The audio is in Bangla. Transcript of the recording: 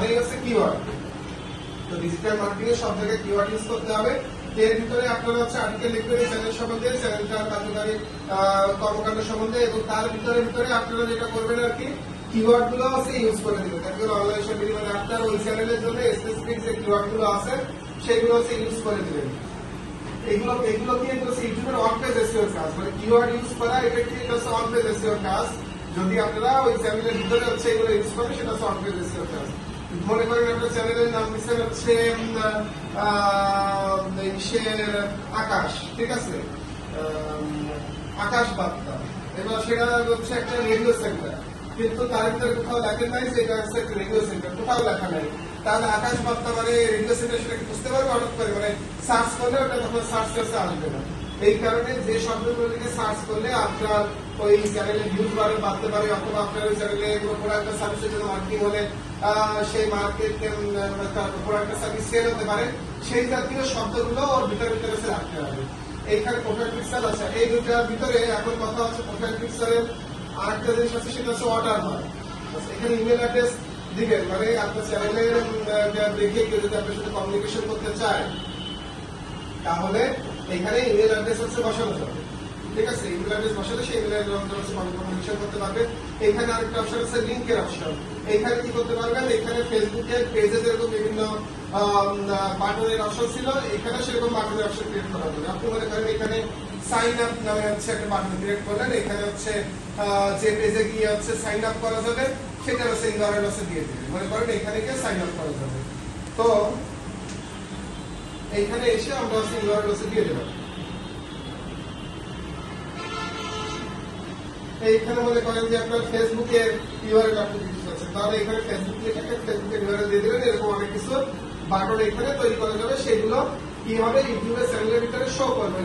মানেই হচ্ছে কিওয়ার্ড তো ডিজিটাল মার্কেটিং এর সব জায়গায় কিওয়ার্ড ইউজ করতে হবে। এর ভিতরে আপনারা হচ্ছে আর্টিকেল লিখবেন চ্যানেল সম্বন্ধে চ্যানেলটার কার্যকারী কর্মকাণ্ড সম্বন্ধে এবং তার ভিতরে ভিতরে আপনারা যেটা করবেন আর ইউজ মানে করে, এটা হচ্ছে অন যদি আপনারা ওই ভিতরে ইউজ সেটা হচ্ছে অন মনে করেন আপনার চ্যানেলের নাম দিচ্ছেন হচ্ছে আকাশ, ঠিক আছে? আকাশ বার্তা। এবার সেটা হচ্ছে একটা রেডিও সেন্টার। কিন্তু তার ভিতরে কোথাও লেখেন নাই যে এটা হচ্ছে একটা রেডিও সেন্টার, কোথাও লেখা নাই। তাহলে আকাশ বার্তা মানে রেডিও সেন্টার সেটাকে বুঝতে পারবে? হঠাৎ করে মানে সার্চ করলে ওটা তখন সার্চ করতে আসবে না। এই কারণে যে শব্দগুলোকে সার্চ করলে আপনার ওই চ্যানেলে ভিউজ বাড়ে, বাড়তে পারে, অথবা আপনার ওই চ্যানেলে কোনো প্রোডাক্ট সার্ভিসের জন্য মার্কেটিং হলে সেই মার্কেট প্রোডাক্ট সার্ভিস সেল হতে পারে। সেই জাতীয় শব্দগুলো ওর ভিতরে ভিতরে সে রাখতে হবে। এইখানে প্রোফাইল পিক্সেল আছে। এই দুটার ভিতরে এখন কথা হচ্ছে প্রোফাইল পিক্সেলের আরেকটা জিনিস আছে, সেটা হচ্ছে ওয়াটারমার্ক এখানে ইমেল অ্যাড্রেস দিবেন। মানে আপনার চ্যানেলের দেখে কেউ যদি আপনার সাথে কমিউনিকেশন করতে চায় তাহলে এখানে ইমেল অ্যাড্রেস হচ্ছে বসানো যাবে ঠিক আছে? ইমেল অ্যাড্রেস বসালে সেই ইমেল অ্যাড্রেস কমিউনিকেশন করতে পারবে। এখানে আরেকটা অপশন আছে লিঙ্কের অপশন এখানে কি করতে পারবেন এখানে ফেসবুকের পেজে যেরকম বিভিন্ন বাটনের অপশন ছিল, এখানে সেরকম বাটনের অপশন ক্রিয়েট করা যাবে আপনি মনে করেন এখানে সাইন আপ নামে হচ্ছে একটা বাটন ক্রিয়েট করলেন। এখানে হচ্ছে যে পেজে গিয়ে হচ্ছে সাইন আপ করা যাবে, সেটা হচ্ছে ইউআরএল হচ্ছে দিয়ে দিবেন মনে করেন এখানে গিয়ে সাইন আপ করা যাবে। তো এইখানে এসে আমরা হচ্ছে ইউআরএল দিয়ে দেব। এইখানে মনে করেন যে আপনার ফেসবুকে ইউআরএল আপনি দিতে চাচ্ছেন। তাহলে এখানে ফেসবুক লিখে ফেসবুকে ইউআরএল দিয়ে দেবেন, এরকম অনেক কিছু বাটন এখানে তৈরি করা যাবে। সেগুলো কি হবে ইউটিউবের চ্যানেলের ভিতরে শো করবে